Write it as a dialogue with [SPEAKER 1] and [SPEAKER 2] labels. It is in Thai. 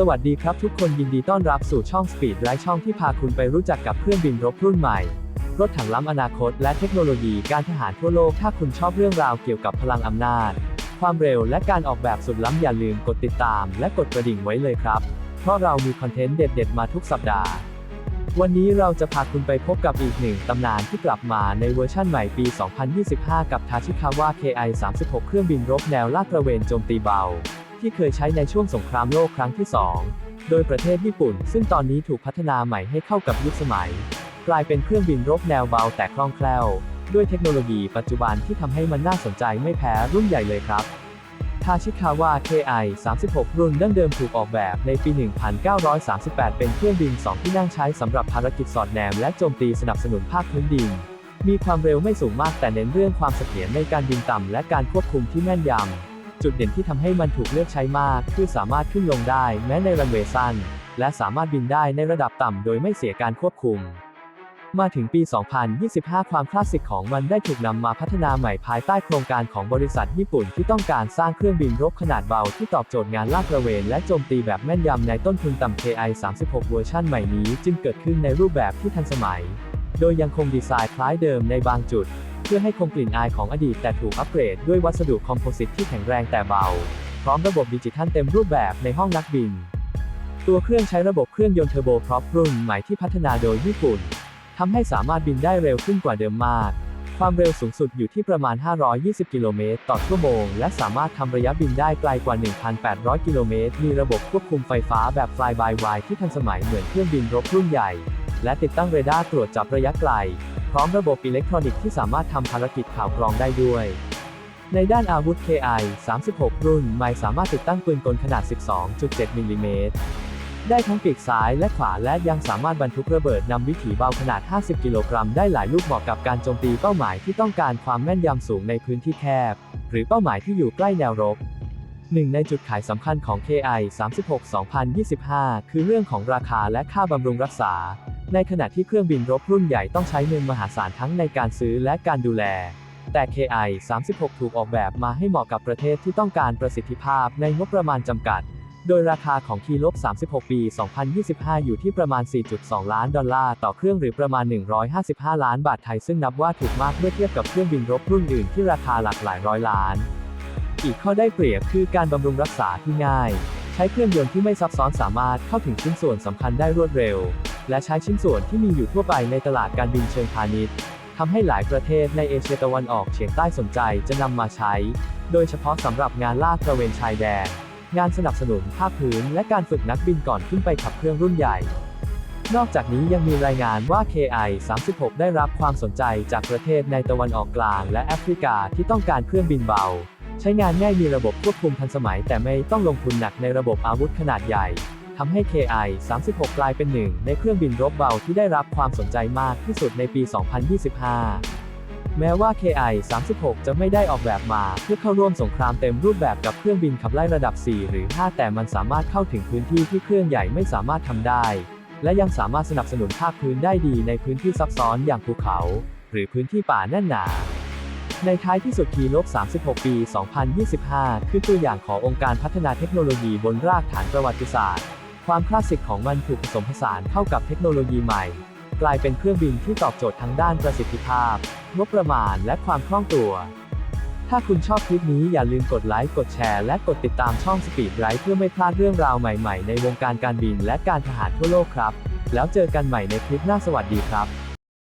[SPEAKER 1] สวัสดีครับทุกคนยินดีต้อนรับสู่ช่อง Speed ไร้ช่องที่พาคุณไปรู้จักกับเครื่องบินรบรุ่นใหม่ รถถังล้ำอนาคต และเทคโนโลยีการทหารทั่วโลก ถ้าคุณชอบเรื่องราวเกี่ยวกับพลังอำนาจ ความเร็วและการออกแบบสุดล้ำอย่าลืมกดติดตาม และกดกระดิ่งไว้เลยครับ เพราะเรามีคอนเทนต์เด็ด ๆ มาทุกสัปดาห์ วันนี้เราจะพาคุณไปพบกับอีกหนึ่งตำนานที่กลับมาในเวอร์ชั่นใหม่ปี 2025 กับทาชิคาวะ KI-36 เครื่องบินรบแนวลาดตระเวนโจมตีเบา ที่เคยใช้ในช่วงสงครามโลกครั้งที่ 2 โดยประเทศญี่ปุ่น ซึ่งตอนนี้ถูกพัฒนาใหม่ให้เข้ากับยุคสมัย กลายเป็นเครื่องบินรบแนวเบาแต่คล่องแคล่ว ด้วยเทคโนโลยีปัจจุบันที่ทำให้มันน่าสนใจไม่แพ้รุ่นใหญ่เลยครับทาชิคาวะ KI 36 รุ่นดั้งเดิมถูกออกแบบในปี 1938 เป็นเครื่องบิน 2 ที่นั่งใช้สำหรับภารกิจสอดแนมและโจมตีสนับสนุนภาคพื้นดิน มีความเร็วไม่สูงมากแต่เน้นเรื่องความเสถียรในการบินต่ำและการควบคุมที่แม่นยำ จุดเด่นที่ทำให้มันถูกเลือกใช้มาก คือสามารถขึ้นลงได้แม้ในรันเวย์สั้น และสามารถบินได้ในระดับต่ำโดยไม่เสียการควบคุม มาถึงปี 2025 ความคลาสสิกของมันได้ถูกนำมาพัฒนาใหม่ภายใต้โครงการของบริษัทญี่ปุ่นที่ต้องการสร้างเครื่องบินรบขนาดเบาที่ตอบโจทย์งานลาดตระเวนและโจมตีแบบแม่นยำในต้นทุนต่ำ KI 36เวอร์ชันใหม่นี้ จึงเกิดขึ้นในรูปแบบที่ทันสมัย โดยยังคงดีไซน์คล้ายเดิมในบางจุด เพื่อให้คงกลิ่นอายของอดีตแต่ถูกอัปเกรดด้วยวัสดุคอมโพสิตที่แข็งแรงแต่เบา พร้อมระบบดิจิทัลเต็มรูปแบบในห้องนักบิน ตัวเครื่องใช้ระบบเครื่องยนต์เทอร์โบพร็อพรุ่นใหม่ที่พัฒนาโดยญี่ปุ่นทำให้สามารถบินได้เร็วขึ้นกว่าเดิมมาก ความเร็วสูงสุดอยู่ที่ประมาณ 520 กิโลเมตรต่อชั่วโมง และสามารถทำระยะบินได้ไกลกว่า 1,800 กิโลเมตร มีระบบควบคุมไฟฟ้าแบบ Fly by Wire ที่ทันสมัยเหมือนเครื่องบินรบรุ่นใหญ่ และติดตั้งเรดาร์ตรวจจับระยะไกล ร้อมระบบอิเล็กทรอนิกส์ที่สามารถทำภารกิจข่าวกรองได้ด้วย ในด้านอาวุธ KI 36 รุ่นใหม่สามารถติดตั้งปืนกลขนาด 12.7มิลลิเมตรได้ทั้งปีกซ้ายและขวาและยังสามารถบรรทุกระเบิดนำวิถีเบาขนาด 50 กิโลกรัมได้หลายลูกเหมาะกับการโจมตีเป้าหมายที่ต้องการความแม่นยำสูงในพื้นที่แคบ หรือเป้าหมายที่อยู่ใกล้แนวรบ หนึ่งในจุดขายสำคัญของ KI 36 2025 คือเรื่องของราคาและค่าบำรุงรักษา ในขณะที่เครื่องบินรบรุ่นใหญ่ต้องใช้เงินมหาศาลทั้งในการซื้อและการดูแล แต่ KI 36 ถูกออกแบบมาให้เหมาะกับประเทศที่ต้องการประสิทธิภาพในงบประมาณจำกัด โดยราคาของคีลบ36 ปี 2025 อยู่ที่ประมาณ 4.2 ล้านดอลลาร์ต่อเครื่องหรือประมาณ 155 ล้านบาทไทยซึ่งนับว่าถูกมากเมื่อเทียบกับเครื่องบินรบรุ่นอื่นที่ราคาหลักหลายร้อยล้าน อีกข้อได้เปรียบคือการบำรุงรักษาที่ง่าย ใช้เครื่องยนต์ที่ไม่ซับซ้อนสามารถเข้าถึงชิ้นส่วนสำคัญได้รวดเร็ว และใช้ชิ้นส่วนที่มีอยู่ทั่วไปในตลาดการบินเชิงพาณิชย์ทำให้หลายประเทศในเอเชียตะวันออกเฉียงใต้สนใจจะนำมาใช้ โดยเฉพาะสำหรับงานลาดตระเวนชายแดน งานสนับสนุนภาคพื้น และการฝึกนักบินก่อนขึ้นไปขับเครื่องรุ่นใหญ่ นอกจากนี้ยังมีรายงานว่า KI 36 ได้รับความสนใจจากประเทศในตะวันออกกลางและแอฟริกาที่ต้องการเครื่องบินเบา ใช้งานง่ายมีระบบควบคุมทันสมัย แต่ไม่ต้องลงทุนหนักในระบบอาวุธขนาดใหญ่ทำให้ KI 36 กลายเป็นหนึ่งในเครื่องบินรบเบาที่ได้รับความสนใจมากที่สุดในปี 2025 แม้ว่า KI 36 จะไม่ได้ออกแบบมาเพื่อเข้าร่วมสงครามเต็มรูปแบบกับเครื่องบินขับไล่ระดับ 4 หรือ 5 แต่มันสามารถเข้าถึงพื้นที่ที่เครื่องใหญ่ไม่สามารถทำได้ และยังสามารถสนับสนุนภาคพื้นได้ดีในพื้นที่ซับซ้อนอย่างภูเขา หรือพื้นที่ป่าแน่นหนา ในท้ายที่สุดทีโลบ36 ปี 2025 คือตัวอย่างขององค์การพัฒนาเทคโนโลยีบนรากฐานประวัติศาสตร์ ความคลาสสิกของมันถูกผสมผสานเข้ากับเทคโนโลยีใหม่ กลายเป็นเครื่องบินที่ตอบโจทย์ทั้งด้านประสิทธิภาพ งบประมาณ และความคล่องตัว ถ้าคุณชอบคลิปนี้อย่าลืมกดไลค์ กดแชร์ และกดติดตามช่อง Speed r i เพื่อไม่พลาดเรื่องราวใหม่ๆ ในวงการการบินและการทหารทั่วโลกครับ แล้วเจอกันใหม่ในคลิปหน้าสวัสดีครับ